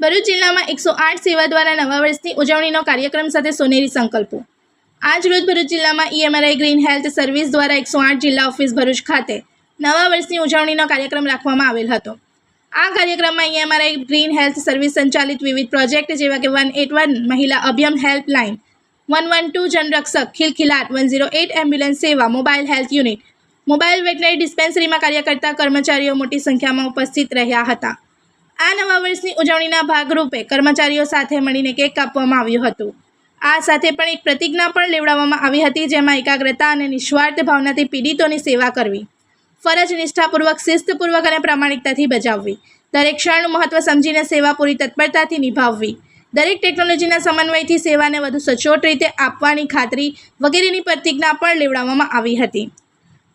ભરૂચ જિલ્લામાં એકસો આઠ સેવા દ્વારા નવા વર્ષની ઉજવણીનો કાર્યક્રમ સાથે સોનેરી સંકલ્પો. આજ રોજ ભરૂચ જિલ્લામાં ઈએમઆરઆઈ ગ્રીન હેલ્થ સર્વિસ દ્વારા એકસો આઠ જિલ્લા ઓફિસ ભરૂચ ખાતે નવા વર્ષની ઉજવણીનો કાર્યક્રમ રાખવામાં આવેલ હતો. આ કાર્યક્રમમાં ઈએમઆરઆઈ ગ્રીન હેલ્થ સર્વિસ સંચાલિત વિવિધ પ્રોજેક્ટ જેવા કે વન એટ વન મહિલા અભિયમ helpline, one one two Janrakshak, Khilkhilat, one zero eight ambulance સેવા mobile health unit mobile veterinary ડિસ્પેન્સરીમાં કાર્ય કરતા કર્મચારીઓ મોટી સંખ્યામાં ઉપસ્થિત રહ્યા હતા. આ નવા વર્ષની ઉજવણીના ભાગરૂપે કર્મચારીઓ સાથે મળીને કેક કાપવામાં આવ્યું હતું. આ સાથે પણ એક પ્રતિજ્ઞા પણ લેવડાવવામાં આવી હતી, જેમાં એકાગ્રતા અને નિસ્વાર્થ ભાવનાથી પીડિતોની સેવા કરવી, ફરજ નિષ્ઠાપૂર્વક, શિસ્તપૂર્વક અને પ્રામાણિકતાથી બજાવવી, દરેક ક્ષણનું મહત્વ સમજીને સેવા પૂરી તત્પરતાથી નિભાવવી, દરેક ટેકનોલોજીના સમન્વયથી સેવાને વધુ સચોટ રીતે આપવાની ખાતરી વગેરેની પ્રતિજ્ઞા પણ લેવડાવવામાં આવી હતી.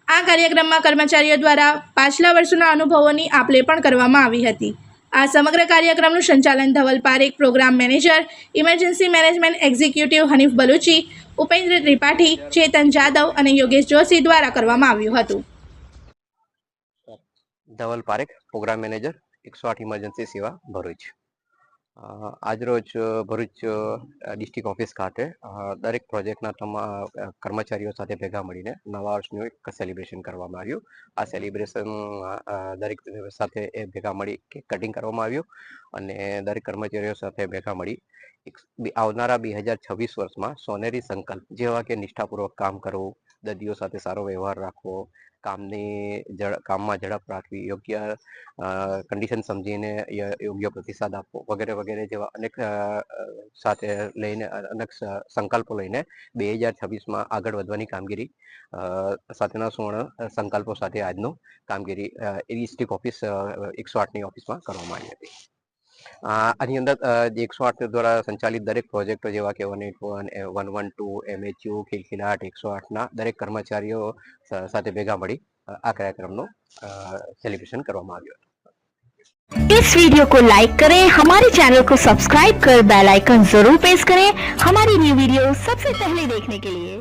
આ કાર્યક્રમમાં કર્મચારીઓ દ્વારા પાછલા વર્ષોના અનુભવોની આપલે પણ કરવામાં આવી હતી. આ સમગ્ર કાર્યક્રમનું સંચાલન Dhaval Parekh, programme manager, emergency management executive Hanif Baluchi, Upendra Tripathi, Chetan Jadav અને યોગેશ જોશી દ્વારા કરવામાં આવ્યું હતું. ધવલ પારેખ, પ્રોગ્રામ મેનેજર, એકસો આઠ ઇમરજન્સી સેવા ભરૂચ. આજરોજ ભરૂચ ડિસ્ટ્રિક્ટ ઓફિસ ખાતે દરેક પ્રોજેક્ટના તમામ કર્મચારીઓ સાથે ભેગા મળીને નવા વર્ષનું એક સેલિબ્રેશન કરવામાં આવ્યું. આ સેલિબ્રેશન દરેક સાથે એ ભેગા મળી કેક કટિંગ કરવામાં આવ્યું અને દરેક કર્મચારીઓ સાથે ભેગા મળી આવનારા બે હજાર છવ્વીસ વર્ષમાં સોનેરી સંકલ્પ જેવા કે નિષ્ઠાપૂર્વક કામ કરવું, દર્દીઓ સાથે સારો વ્યવહાર રાખવો કામની કામમાં ઝડપ રાખવી, યોગ્ય કન્ડિશન સમજીને યોગ્ય પ્રતિસાદ આપવો, વગેરે વગેરે જેવા અનેક સાથે લઈને અનેક સંકલ્પો લઈને બે હજાર છવ્વીસમાં આગળ વધવાની કામગીરી સાથેના સુવર્ણ સંકલ્પો સાથે આજનું કામગીરી એ ડિસ્ટ્રિક્ટ ઓફિસ એકસો આઠની ઓફિસમાં કરવામાં આવી હતી. આની અંદર અ, જે એકસો આઠ દ્વારા સંચાલિત દરેક પ્રોજેક્ટો જેવા કે one eight one one one two MHU Khilkhilat એકસો આઠના દરેક કર્મચારીઓ સ- સાથે ભેગા મળી અ, આ કાર્યક્રમનું સેલિબ્રેશન કરવામાં આવ્યું હતું इस वीडियो को लाइक करें हमारे चैनल को सब्सक्राइब कर बेल आइकन जरूर प्रेस करें हमारी न्यू वीडियो सबसे पहले देखने के लिए